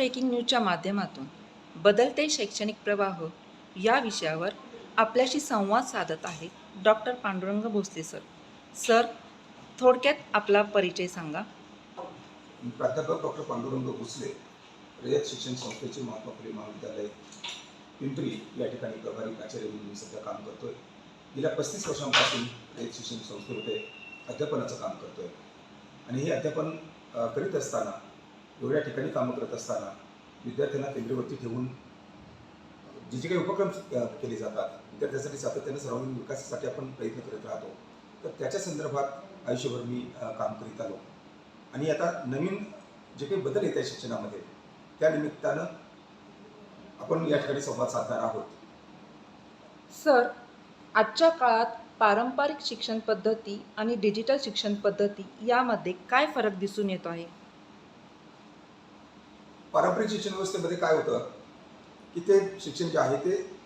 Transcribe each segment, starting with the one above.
Breaking न्यूजच्या माध्यमातून बदलते शैक्षणिक प्रवाह या विषयावर आपल्याशी संवाद साधत आहे doctor Pandurang Bhosale sir. Sir थोडक्यात आपला परिचय सांगा. प्राध्यापक डॉक्टर पांडुरंग भोसले रयत शिक्षण संस्थेचे महात्मा फुले महाविद्यालय पिंपरी या ठिकाणी प्रभारी प्राचार्य म्हणून सध्या काम करतोय. गेल्या पस्तीस वर्षांपासून रयत शिक्षण संस्थेमध्ये अध्यापनाचं काम करतोय. आणि हे अध्यापन करीत असताना एवढ्या ठिकाणी कामं करत असताना विद्यार्थ्यांना केंद्रवरती ठेवून जे जे काही उपक्रम केले जातात विद्यार्थ्यांसाठी सातत्याने सर्वांगीण विकासासाठी आपण प्रयत्न करत राहतो. तर त्याच्या संदर्भात आयुष्यभर मी काम करीत आलो. आणि आता नवीन जे काही बदल येत आहे शिक्षणामध्ये त्या निमित्तानं आपण या ठिकाणी संवाद साधणार आहोत. सर आजच्या काळात पारंपरिक शिक्षण पद्धती आणि डिजिटल शिक्षण पद्धती यामध्ये काय फरक दिसून येतो आहे? पारंपरिक शिक्षण व्यवस्थेमध्ये काय होतं की ते शिक्षण जे आहे ते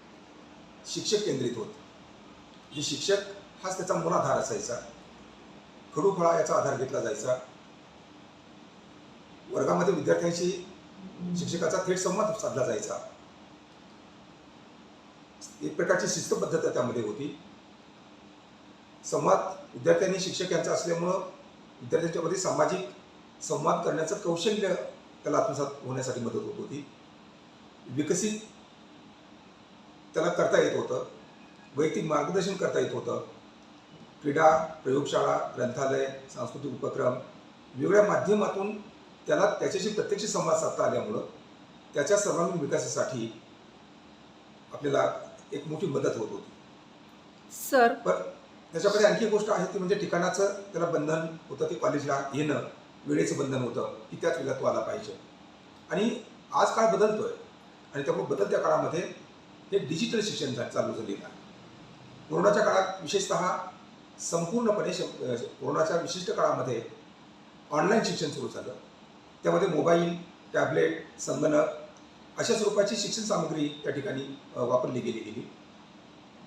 शिक्षक केंद्रित होतं. जे शिक्षक हाच त्याचा मूलाधार असायचा. खडूफळा याचा आधार घेतला जायचा. वर्गामध्ये विद्यार्थ्यांशी शिक्षकाचा थेट संवाद साधला जायचा. एक प्रकारची शिस्तपद्धत त्यामध्ये होती. संवाद विद्यार्थ्यांनी शिक्षक यांचा असल्यामुळं विद्यार्थ्यांच्यामध्ये सामाजिक संवाद करण्याचं कौशल्य त्याला आत्मसात होण्यासाठी मदत होत होती. विकसित त्याला करता येत होतं. वैयक्तिक मार्गदर्शन करता येत होतं. क्रीडा प्रयोगशाळा ग्रंथालय सांस्कृतिक उपक्रम वेगवेगळ्या माध्यमातून त्याला त्याच्याशी प्रत्यक्ष संवाद साधता आल्यामुळं त्याच्या सर्वांगीण विकासासाठी आपल्याला एक मोठी मदत होत होती. सर. पण त्याच्यामध्ये आणखी एक गोष्ट आहे ती म्हणजे ठिकाणाचं त्याला बंधन होतं ते कॉलेजला येणं. वेळेचं बंधन होतं की त्याच वेळेला तो आला पाहिजे. आणि आज काळ बदलतोय. आणि त्यामुळे बदलत्या काळामध्ये हे डिजिटल शिक्षण चालू झालेलं आहे. कोरोनाच्या काळात विशेषतः संपूर्णपणे कोरोनाच्या विशिष्ट काळामध्ये ऑनलाईन शिक्षण सुरू झालं. त्यामध्ये मोबाईल टॅबलेट संगणक अशा स्वरूपाची शिक्षण सामग्री त्या ठिकाणी वापरली गेली गेली.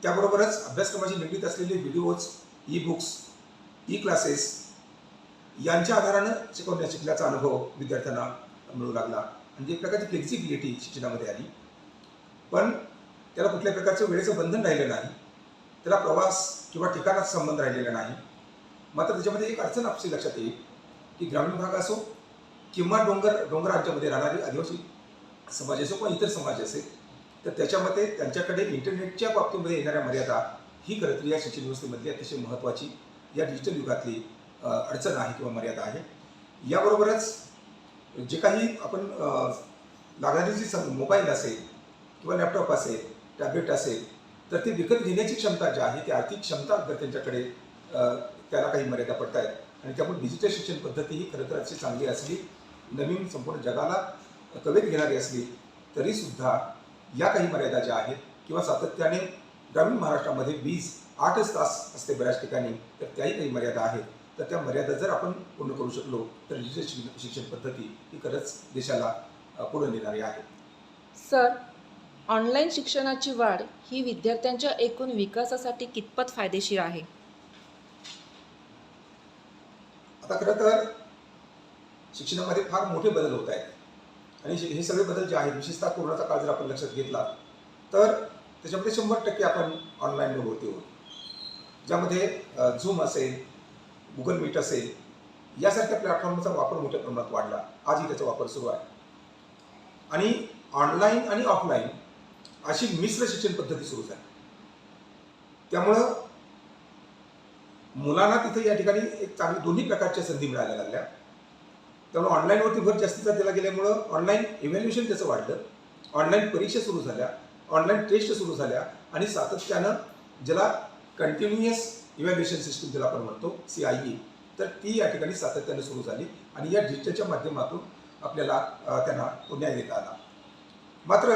त्याबरोबरच अभ्यासक्रमाशी निगडीत असलेले videos E books E classes यांच्या आधारानं शिकवण्या शिकल्याचा अनुभव विद्यार्थ्यांना मिळू लागला. म्हणजे एक प्रकारची फ्लेक्सिबिलिटी शिक्षणामध्ये आली. पण त्याला कुठल्याही प्रकारचं वेळेचं बंधन राहिलं नाही. त्याला प्रवास किंवा ठिकाणाचा संबंध राहिलेला नाही. मात्र त्याच्यामध्ये एक अडचण आपली लक्षात येईल की ग्रामीण भाग असो किंवा डोंगर डोंगरांच्यामध्ये राहणारी आदिवासी समाज असो किंवा इतर समाज असेल तर त्याच्यामध्ये त्यांच्याकडे इंटरनेटच्या बाबतीमध्ये येणाऱ्या मर्यादा ही खरं तर या शिक्षण व्यवस्थेमधली अतिशय महत्त्वाची या डिजिटल युगातली अडचण आहे किंवा मर्यादा आहे. याबरोबरच जे काही आपण लागणारी जी मोबाईल असेल किंवा लॅपटॉप असेल टॅबलेट असेल तर ते विकत घेण्याची क्षमता जी आहे ती आर्थिक क्षमता जर त्यांच्याकडे त्याला काही मर्यादा पडत आहेत आणि त्यामुळे डिजिटल शिक्षण पद्धती ही खरं तर चांगली असली नवीन संपूर्ण जगाला कवेत घेणारी असली तरीसुद्धा या काही मर्यादा ज्या आहेत किंवा सातत्याने ग्रामीण महाराष्ट्रामध्ये वीज आठच तास असते बऱ्याच ठिकाणी तर त्याही काही मर्यादा आहेत. तर त्या मर्यादा जर आपण पूर्ण करू शकलो तर डिजिटल शिक- शिक्षण पद्धती ही खरंच देशाला पुढे नेणारी आहे. सर ऑनलाईन शिक्षणाची वाढ ही विद्यार्थ्यांच्या एकूण विकासासाठी कितपत फायदेशीर आहे? आता खरं तर शिक्षणामध्ये फार मोठे बदल होत आहेत. आणि हे सगळे बदल जे आहेत विशेषतः कोरोनाचा काळ जर आपण लक्षात घेतला तर त्याच्यामध्ये शंभर टक्के आपण ऑनलाईन होते होतो. ज्यामध्ये झूम असेल गुगल मीट असेल यासारख्या प्लॅटफॉर्मचा वापर मोठ्या प्रमाणात वाढला. आजही त्याचा वापर सुरू आहे. आणि ऑनलाईन आणि ऑफलाईन अशी मिश्र शिक्षण पद्धती सुरू झाली. त्यामुळं मुलांना तिथे या ठिकाणी एक चांगली दोन्ही प्रकारच्या संधी मिळायला लागल्या. त्यामुळे ऑनलाईनवरती भर जास्तीचा दिला गेल्यामुळं ऑनलाईन इव्हॅल्युएशन त्याचं वाढलं. ऑनलाईन परीक्षा सुरू झाल्या. ऑनलाईन टेस्ट सुरू झाल्या. आणि सातत्यानं ज्याला कंटिन्युअस इव्हॅल्युएशन सिस्टीम ज्याला आपण म्हणतो सी आय ई तर ती या ठिकाणी सातत्याने सुरू झाली आणि या डिजिटलच्या माध्यमातून आपल्याला त्यांना तो न्याय देता आला. मात्र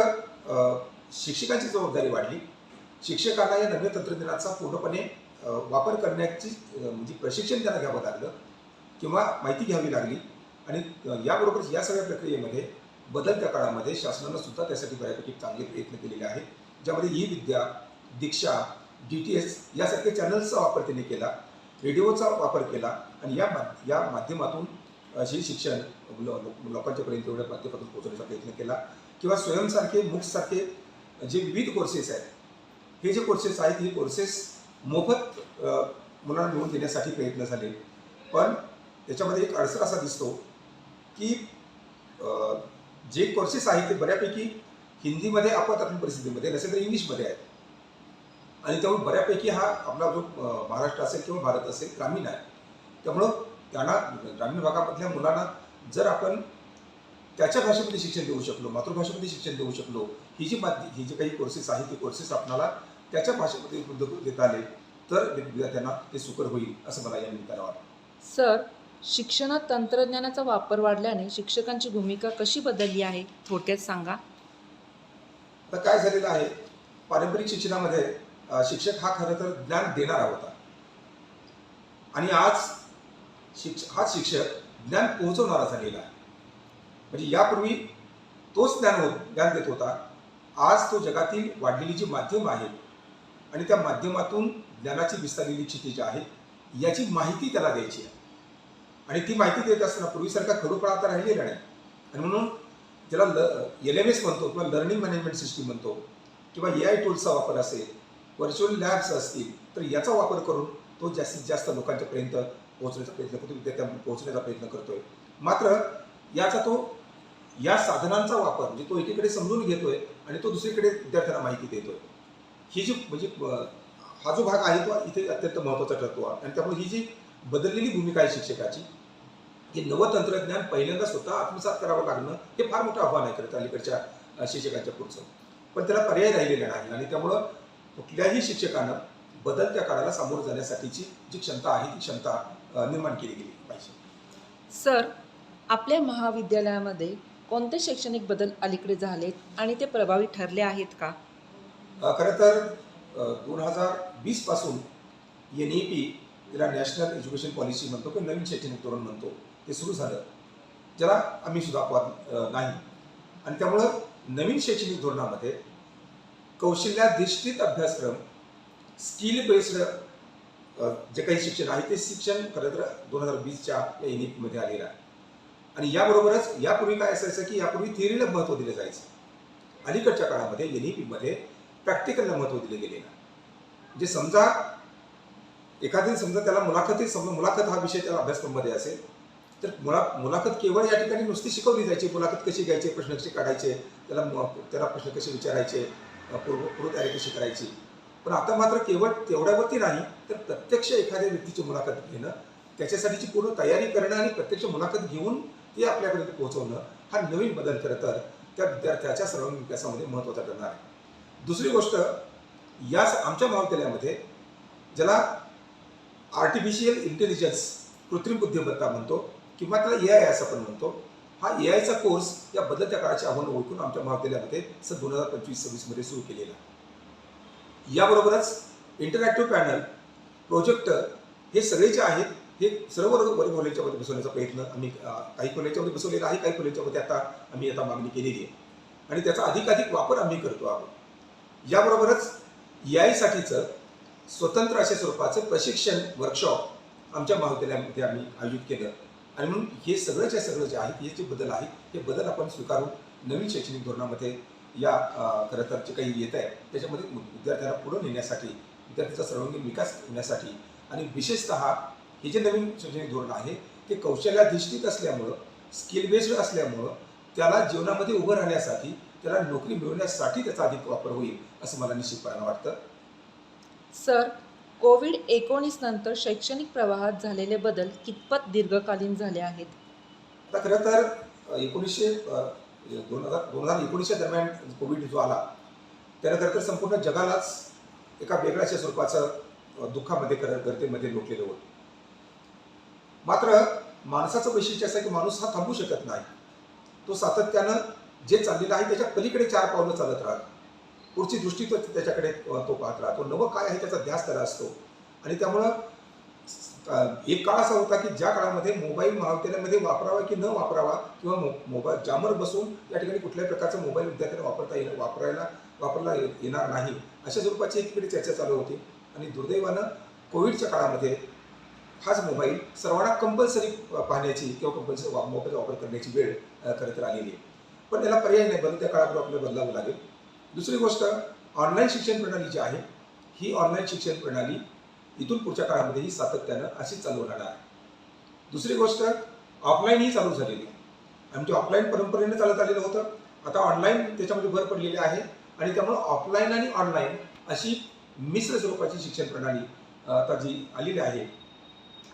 शिक्षकांची जबाबदारी वाढली. शिक्षकांना या नवीन तंत्रज्ञानाचा पूर्णपणे वापर करण्याची म्हणजे प्रशिक्षण त्यांना घ्यावं लागलं किंवा माहिती घ्यावी लागली आणि याबरोबरच या सगळ्या प्रक्रियेमध्ये बदलत्या काळामध्ये शासनानं सुद्धा त्यासाठी बऱ्यापैकी चांगले प्रयत्न केलेले आहेत. ज्यामध्ये E Vidya Diksha D T S यासारख्या चॅनल्सचा वापर त्यांनी केला रेडिओचा वापर केला आणि या मा या माध्यमातून हे शिक्षण लोकांच्यापर्यंत एवढ्या माध्यमातून पोहोचवण्याचा प्रयत्न केला. किंवा स्वयंसारखे मुक्ससारखे जे विविध कोर्सेस आहेत हे जे कोर्सेस आहेत हे कोर्सेस मोफत मुलांना मिळवून देण्यासाठी प्रयत्न झाले. पण त्याच्यामध्ये एक अडसर असा दिसतो की जे कोर्सेस आहेत ते बऱ्यापैकी हिंदीमध्ये आपत्कालीन परिस्थितीमध्ये नसेल तर इंग्लिशमध्ये आहेत. आणि त्यामुळे बऱ्यापैकी हा आपला जो महाराष्ट्र असेल किंवा भारत असेल ग्रामीण आहे. त्यामुळं त्यांना ग्रामीण भागामधल्या मुलांना जर आपण त्याच्या भाषेमध्ये शिक्षण देऊ शकलो मातृभाषेमध्ये शिक्षण देऊ शकलो ही जी माध्य ही जी काही कोर्सेस आहेत ते कोर्सेस आपणाला त्याच्या भाषेमध्ये उपलब्ध देता आले तर विद्यार्थ्यांना ते सुकर होईल असं मला या निमित्तानं वाटतं. सर शिक्षणात तंत्रज्ञानाचा वापर वाढल्याने शिक्षकांची भूमिका कशी बदलली आहे? थोडक्यात सांगा. आता काय झालेलं आहे? पारंपरिक शिक्षणामध्ये शिक्षक हा खरं तर ज्ञान देणारा होता. आणि आज शिक्ष हा शिक्षक ज्ञान पोहोचवणारा झालेला आहे. म्हणजे यापूर्वी तोच ज्ञान होत ज्ञान देत होता. आज तो जगातील वाढलेली जी माध्यम आहेत आणि त्या माध्यमातून ज्ञानाची विस्तारलेली क्षिती जी आहे याची माहिती त्याला द्यायची आहे. आणि ती माहिती देत असताना पूर्वीसारखा खरोखर आता राहिलेला नाही. आणि म्हणून त्याला ल एल एम एस म्हणतो किंवा लर्निंग मॅनेजमेंट सिस्टीम म्हणतो किंवा ए आय टूल्सचा वापर असेल व्हर्च्युअल लॅब्स असतील तर याचा वापर करून तो जास्तीत जास्त लोकांच्यापर्यंत पोहोचण्याचा प्रयत्न करतो विद्यार्थ्यांपर्यंत पोहोचण्याचा प्रयत्न करतोय. मात्र याचा तो या साधनांचा वापर म्हणजे तो एकीकडे समजून घेतोय आणि तो दुसरीकडे विद्यार्थ्यांना माहिती देतोय. ही जी म्हणजे हा जो भाग आहे तो इथे अत्यंत महत्त्वाचा ठरतो. आणि त्यामुळे ही जी बदललेली भूमिका आहे शिक्षकाची हे नवं तंत्रज्ञान पहिल्यांदा स्वतः आत्मसात करावं लागणं हे फार मोठं आव्हान आहे खरं तर अलीकडच्या शिक्षकांच्या पुढचं. पण त्याला पर्याय राहिलेला नाही आणि त्यामुळं कुठल्याही शिक्षकानं बदलत्या काळाला सामोरं जाण्यासाठीची जी क्षमता आहे ती क्षमता निर्माण केली गेली पाहिजे. सर आपल्या महाविद्यालयामध्ये कोणते शैक्षणिक बदल अलीकडे झालेत आणि ते प्रभावी ठरले आहेत का? खरं तर दोन हजार वीसपासून एन ई पी ज्याला नॅशनल एज्युकेशन पॉलिसी म्हणतो किंवा नवीन शैक्षणिक धोरण म्हणतो ते सुरू झालं. ज्याला आम्ही सुद्धा नाही. आणि त्यामुळं नवीन शैक्षणिक धोरणामध्ये कौशल्याधिष्ठित अभ्यासक्रम स्किल बेस्ड जे काही शिक्षण आहे ते शिक्षण खरं तर दोन हजार वीसच्या या एन ई पीमध्ये आलेलं आहे. आणि याबरोबरच यापूर्वी काय असायचं की यापूर्वी थिअरीला महत्त्व दिलं जायचं. अलीकडच्या काळामध्ये एन ई पीमध्ये प्रॅक्टिकलला महत्त्व दिले गेलेलं आहे. म्हणजे समजा एखादी समजा त्याला मुलाखती समजा मुलाखत हा विषय त्याला अभ्यासक्रममध्ये असेल तर मुला मुलाखत केवळ या ठिकाणी नुसती शिकवली जायची मुलाखत कशी घ्यायची प्रश्न कसे काढायचे त्याला त्याला प्रश्न कसे विचारायचे पूर्व पूर्वतयारी कशी करायची. पण आता मात्र केवळ तेवढ्यावरती नाही तर प्रत्यक्ष एखाद्या व्यक्तीची मुलाखत घेणं त्याच्यासाठीची पूर्ण तयारी करणं आणि प्रत्यक्ष मुलाखत घेऊन ती आपल्यापर्यंत पोहोचवणं हा नवीन बदल खरं तर त्या विद्यार्थ्याच्या सर्वांगीण विकासामध्ये महत्त्वाचा ठरणार आहे. दुसरी गोष्ट या आमच्या महाविद्यालयामध्ये ज्याला आर्टिफिशियल इंटेलिजन्स कृत्रिम बुद्धिमत्ता म्हणतो किंवा त्याला ए आय असं पण म्हणतो हा ए आयचा कोर्स या बदलत्या काळाची आव्हानं ओळखून आमच्या महाविद्यालयामध्ये सन दोन हजार पंचवीस सव्वीसमध्ये सुरू केलेला आहे. याबरोबरच इंटरॅक्टिव्ह पॅनल प्रोजेक्टर हे सगळे जे आहेत हे सर्व वर्ग कॉलेजच्यामध्ये बसवण्याचा प्रयत्न आम्ही काही कॉलेजच्यामध्ये बसवलेला आहे काही कॉलेजच्यामध्ये आता आम्ही आता मागणी केलेली आहे. आणि त्याचा अधिकाधिक वापर आम्ही करतो आहोत. याबरोबरच ए आयसाठीचं स्वतंत्र अशा स्वरूपाचं प्रशिक्षण वर्कशॉप आमच्या महाविद्यालयामध्ये आम्ही आयोजित केलं. आणि म्हणून हे सगळं जे सगळं जे आहे हे जे बदल आहेत हे बदल आपण स्वीकारून नवीन शैक्षणिक धोरणामध्ये या खरं तर जे काही येत आहे त्याच्यामध्ये विद्यार्थ्यांना पुढे नेण्यासाठी विद्यार्थ्याचा सर्वांगीण विकास होण्यासाठी आणि विशेषतः हे जे नवीन शैक्षणिक धोरण आहे ते कौशल्याधिष्ठित असल्यामुळं स्किल बेस्ड असल्यामुळं त्याला जीवनामध्ये उभं राहण्यासाठी त्याला नोकरी मिळवण्यासाठी त्याचा अधिक वापर होईल असं मला निश्चितपणानं वाटतं. सर कोविड एकोणीस नंतर शैक्षणिक प्रवाहात झालेले बदल कितपत दीर्घकालीन झाले आहेत? आता खरं तर एकोणीसशे दोन हजार दोन हजार एकोणीसच्या दरम्यान कोविड जो आला त्यानं खरं तर संपूर्ण जगालाच एका वेगळ्याशा स्वरूपाचं दुःखामध्ये करत गर्तेमध्ये लोटलेलं होतं. मात्र माणसाचं वैशिष्ट्य असं की माणूस हा थांबू शकत नाही. तो सातत्यानं जे चाललेलं आहे त्याच्या पलीकडे चार पावलं चालत राहतो पुढची दृष्टी तो त्याच्याकडे तो पाहत राहतो. नवं काय आहे त्याचा ध्यास त्याला असतो. आणि त्यामुळं एक काळ असा होता की ज्या काळामध्ये मोबाईल महाविद्यालयामध्ये वापरावा की न वापरावा किंवा मो मोबाईल जामर बसून या ठिकाणी कुठल्याही प्रकारचा मोबाईल विद्यार्थ्यांना वापरता येणं वापरायला वापरला ये- येणार नाही. अशा स्वरूपाची एकीकडे चर्चा चालू होती. आणि दुर्दैवानं कोविडच्या काळामध्ये हाच मोबाईल सर्वांना कंपल्सरी पाहण्याची किंवा कंपल्सरी मोबाईलचा वापर करण्याची वेळ खरं तर आलेली आहे. पण त्याला पर्याय नाही. बदलत्या काळाबरोबर आपल्याला बदलावं लागेल. दुसरी गोष्ट ऑनलाईन शिक्षण प्रणाली जी आहे ही ऑनलाईन शिक्षण प्रणाली इथून पुढच्या काळामध्येही सातत्यानं अशीच चालू राहणार आहे. दुसरी गोष्ट ऑफलाईनही चालू झालेली आहे. आमची ऑफलाईन परंपरेने चालत आलेलं होतं. आता ऑनलाईन त्याच्यामध्ये भर पडलेली आहे आणि त्यामुळं ऑफलाईन आणि ऑनलाईन अशी मिश्र स्वरूपाची शिक्षण प्रणाली आता जी आलेली आहे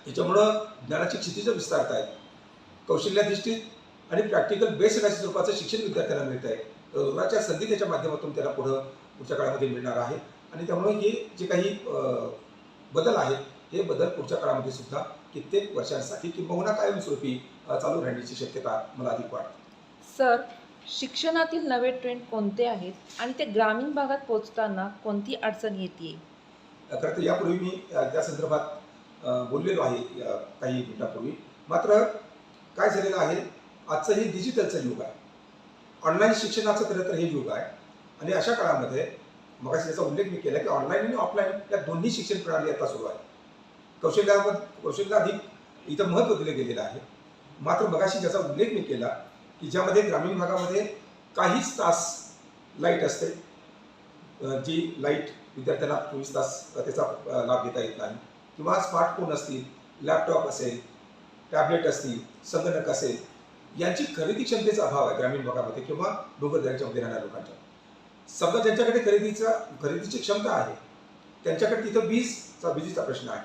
त्याच्यामुळं ज्ञानाची क्षितिजं विस्तारत आहेत कौशल्याधिष्ठित आणि प्रॅक्टिकल बेस्ड अशा स्वरूपाचं शिक्षण विद्यार्थ्यांना मिळत आहे रोजगारच्या संधी त्याच्या माध्यमातून त्याला पुढं पुढच्या काळामध्ये मिळणार आहे. आणि त्यामुळे हे जे काही बदल आहेत हे बदल पुढच्या काळामध्ये सुद्धा कित्येक वर्षांसाठी किंबहुना कायमस्वरूपी चालू राहण्याची शक्यता मला अधिक वाटते. सर शिक्षणातील नवे ट्रेंड कोणते आहेत आणि ते ग्रामीण भागात पोहोचताना कोणती अडचण येते खरं तर यापूर्वी मी त्या संदर्भात बोललेलो आहे काही मिनिटापूर्वी. मात्र काय झालेलं आहे आजचं हे डिजिटलचं युग आहे. ऑनलाईन शिक्षणाचं खरं तर हे युग आहे. आणि अशा काळामध्ये मग याचा उल्लेख मी केला की ऑनलाईन आणि ऑफलाईन या दोन्ही शिक्षण प्रणाली आता सुरू आहे कौशल्यावर कौशल्य अधिक इथं महत्त्व दिलं गेलेलं आहे. मात्र मगाशी ज्याचा उल्लेख मी केला की ज्यामध्ये ग्रामीण भागामध्ये काहीच तास लाइट असते. जी लाइट विद्यार्थ्यांना चोवीस तास त्याचा लाभ घेता येत नाही. किंवा स्मार्टफोन असतील लॅपटॉप असेल टॅबलेट असतील संगणक असेल यांची खरेदी क्षमतेचा अभाव आहे ग्रामीण भागामध्ये किंवा डोंगरदऱ्याच्या राहणाऱ्या लोकांच्या. समजा ज्यांच्याकडे खरेदीचा खरेदीची क्षमता आहे त्यांच्याकडे तिथं वीजचा विजेचा प्रश्न आहे.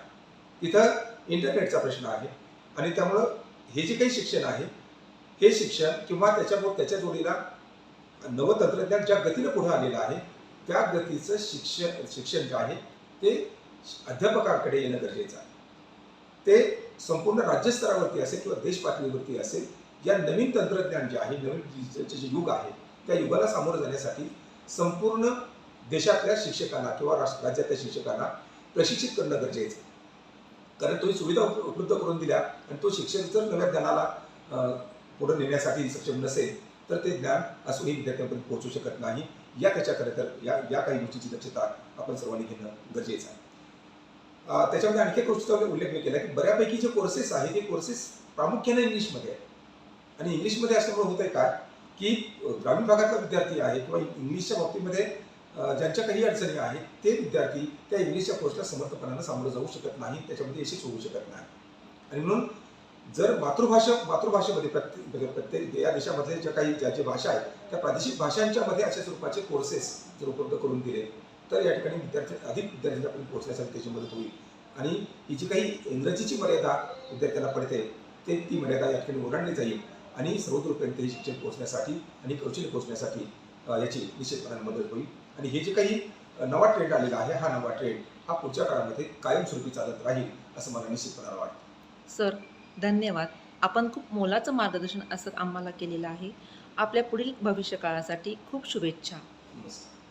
तिथं इंटरनेटचा प्रश्न आहे. आणि त्यामुळं हे जे काही शिक्षण आहे हे शिक्षण किंवा त्याच्यामुळे त्याच्या जोडीला नवं तंत्रज्ञान ज्या गतीनं पुढे आलेलं आहे त्या गतीचं शिक्षण शिक्षण जे आहे ते अध्यापकाकडे येणं गरजेचं आहे. ते संपूर्ण राज्यस्तरावरती असेल किंवा देश पातळीवरती असेल या नवीन तंत्रज्ञान जे आहे नवीन डिजिटलचे जे युग आहे त्या युगाला सामोरं जाण्यासाठी संपूर्ण देशातल्या शिक्षकांना किंवा राष्ट्र राज्यातल्या शिक्षकांना प्रशिक्षित करणं गरजेचं आहे. कारण तुम्ही सुविधा उपलब्ध करून दिल्या आणि तो शिक्षक जर नव्या ज्ञानाला पुढे नेण्यासाठी सक्षम नसेल तर ते ज्ञान असूनही विद्यार्थ्यांपर्यंत पोहोचू शकत नाही. या त्याच्या तर या या काही गोष्टीची दक्षता आपण सर्वांनी घेणं गरजेचं आहे. त्याच्यामध्ये आणखी एक गोष्टीचा उल्लेख मी केला की बऱ्यापैकी जे कोर्सेस आहे ते कोर्सेस प्रामुख्याने इंग्लिशमध्ये आहे आणि इंग्लिशमध्ये असल्यामुळे होत आहे काय? की ग्रामीण भागातला विद्यार्थी आहे किंवा इंग्लिशच्या बाबतीमध्ये ज्यांच्या काही अडचणी आहेत ते विद्यार्थी त्या इंग्लिशच्या कोर्सला समर्थपणानं सामोरं जाऊ शकत नाही त्याच्यामध्ये यशस्वी होऊ शकत नाही आणि म्हणून जर मातृभाषा मातृभाषेमध्ये प्रत्येक म्हणजे प्रत्येक या देशामध्ये ज्या काही ज्या ज्या भाषा आहेत त्या प्रादेशिक भाषांच्या मध्ये अशा स्वरूपाचे कोर्सेस जर उपलब्ध करून दिले तर या ठिकाणी विद्यार्थी अधिक विद्यार्थ्यांपर्यंत पोहोचण्यासाठी त्याची मदत होईल. आणि ही जी काही इंग्रजीची मर्यादा विद्यार्थ्यांना पडते ते ती मर्यादा या ठिकाणी ओलांडली जाईल. आणि सर्वतोपर्यंत हे शिक्षण पोहोचण्यासाठी आणि कौशल्य पोहोचण्यासाठी याची निश्चितपणाने मदत होईल. आणि हे जे काही नवा ट्रेंड आलेला आहे हा नवा ट्रेंड हा पुढच्या काळामध्ये कायमस्वरूपी चालत राहील असं मला निश्चितपणाला वाटतं. सर धन्यवाद. आपण खूप मोलाचं मार्गदर्शन असं आम्हाला केलेलं आहे. आपल्या पुढील भविष्य काळासाठी खूप शुभेच्छा. नमस्कार.